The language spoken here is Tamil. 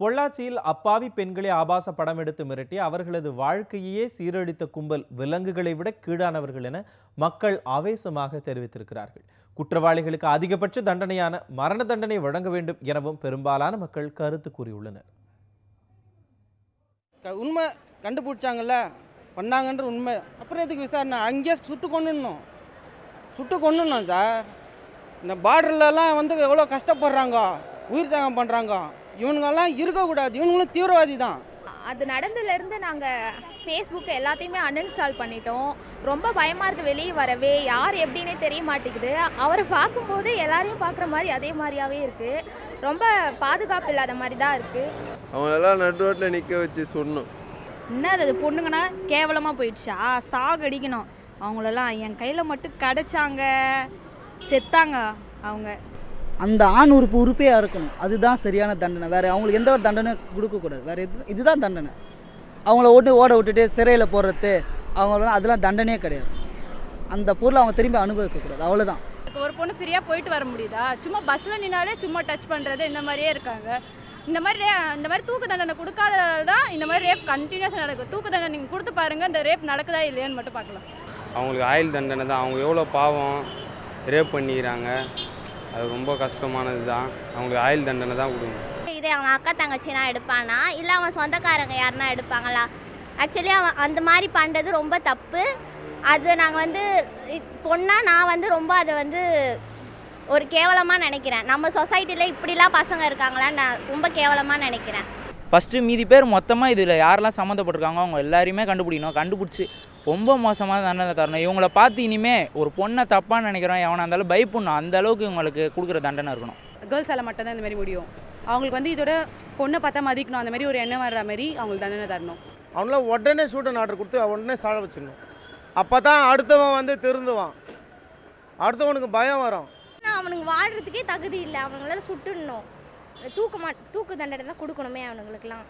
பொள்ளாச்சியில் அப்பாவி பெண்களை ஆபாச படம் எடுத்து மிரட்டி அவர்களது வாழ்க்கையே சீரழித்த கும்பல் விலங்குகளை விட கீழானவர்கள் என மக்கள் ஆவேசமாக தெரிவித்திருக்கிறார்கள். குற்றவாளிகளுக்கு அதிகபட்ச தண்டனையான மரண தண்டனை வழங்க வேண்டும் எனவும் பெரும்பாலான மக்கள் கருத்து கூறியுள்ளனர். க- உண்மை கண்டுபிடிச்சாங்கல்ல? பண்ணாங்கன்ற உண்மை. அப்புறம் எதுக்கு விசாரணை? அங்கேயே சுட்டு கொண்டுணும் சுட்டு கொண்டுணும் சார். இந்த பார்டர்லலாம் வந்து எவ்வளோ கஷ்டப்படுறாங்க? உயிர் தியாகம் பண்ணுறாங்க இவனுங்கெல்லாம் இருக்கக்கூடாது. இவனுங்களும் தீவிரவாதி தான் அது நடந்ததுலேருந்து நாங்கள் ஃபேஸ்புக் எல்லாத்தையுமே அன்இன்ஸ்டால் பண்ணிட்டோம். ரொம்ப பயமாக இருக்குது வெளியே வரவே. யார் எப்படின்னே தெரிய மாட்டேங்குது. அவரை பார்க்கும்போது எல்லாரையும் பார்க்குற மாதிரி அதே மாதிரியாவே இருக்குது ரொம்ப பாதுகாப்பு இல்லாத மாதிரி தான் இருக்குது அவங்களெல்லாம் நடுரோட்டில் நிற்க வச்சு சொன்னோம் என்ன அது பொண்ணுங்கன்னா கேவலமாக போயிடுச்சா? சாகடிக்கணும் அவங்களெல்லாம் என் கையில் மட்டும் கிடச்சாங்க. செத்தாங்க அவங்க. அந்த ஆண் உறுப்பு உறுப்பையாக இருக்கணும். அதுதான் சரியான தண்டனை. வேறு அவங்களுக்கு எந்த ஒரு தண்டனை கொடுக்கக்கூடாது வேறு இது இதுதான் தண்டனை. அவங்கள ஓட்டு ஓட விட்டுட்டு சிறையில் போடுறது அவங்களாம் அதெல்லாம் தண்டனையே கிடையாது. அந்த பொருளை அவங்க திரும்பி அனுபவிக்கக்கூடாது அவ்வளோதான் ஒரு பொண்ணு ஃப்ரீயாக போயிட்டு வர முடியுதா? சும்மா பஸ்ஸில் நின்னாலே சும்மா டச் பண்ணுறது இந்த மாதிரியே இருக்காங்க. இந்த மாதிரி ரே- இந்த மாதிரி தூக்கு தண்டனை கொடுக்காததால தான் இந்த மாதிரி ரேப் கண்டினியூஸாக நடக்குது. தூக்கு தண்டனை நீங்கள் கொடுத்து பாருங்கள் இந்த ரேப் நடக்குதா இல்லையான்னு மட்டும் பார்க்கலாம். அவங்களுக்கு ஆயுள் தண்டனை தான். அவங்க எவ்வளோ பாவம் ரேப் பண்ணிக்கிறாங்க. அது ரொம்ப கஷ்டமானது தான் அவங்களுக்கு ஆயுள் தண்டனை தான் கொடுக்கணும் இதே அவன் அக்கா தங்கச்சினா எடுப்பானா? இல்லை அவன் சொந்தக்காரங்க யாருனா எடுப்பாங்களா? ஆக்சுவலி அவன் அந்த மாதிரி பண்ணுறது ரொம்ப தப்பு. அது நாங்கள் வந்து பொண்ணாக நான் வந்து ரொம்ப அதை வந்து ஒரு கேவலமாக நினைக்கிறேன். நம்ம சொசைட்டியில் இப்படிலாம் பசங்க இருக்காங்களான்னு நான் ரொம்ப கேவலமாக நினைக்கிறேன். ஃபஸ்ட்டு மீதி பேர் மொத்தமாக இதில் யாரெல்லாம் சம்மந்தப்பட்டிருக்காங்க அவங்க எல்லாரையுமே கண்டுபிடிக்கணும். கண்டுபிடிச்சி ரொம்ப மோசமான தண்டனை தரணும். இவங்கள பார்த்து இனிமே ஒரு பொண்ணை தப்பாக நினைக்கிறோம் எவனா இருந்தாலும் பயப்படணும். அந்த அளவுக்கு இவங்களுக்கு கொடுக்குற தண்டனை இருக்கணும். கேர்ள்ஸால் மட்டும்தான் இந்த மாதிரி முடியும். அவங்களுக்கு வந்து இதோட பொண்ணை பார்த்தா மதிக்கணும். அந்த மாதிரி ஒரு எண்ணம் வர்ற மாதிரி அவங்களுக்கு தண்டனை தரணும். அவங்களாம் உடனே ஷூட்டன் ஆர்டர் கொடுத்து உடனே சாழ வச்சிடணும். அப்போ தான் அடுத்தவன் வந்து திருந்துவான். அடுத்தவனுக்கு பயம் வரும். ஆனால் அவனுங்க வாழ்கிறதுக்கே தகுதி இல்லை. அவங்கள சுட்டுடணும். தூக்கு மா தூக்கு தண்டனை தான் கொடுக்கணுமே அவனுங்களுக்குலாம்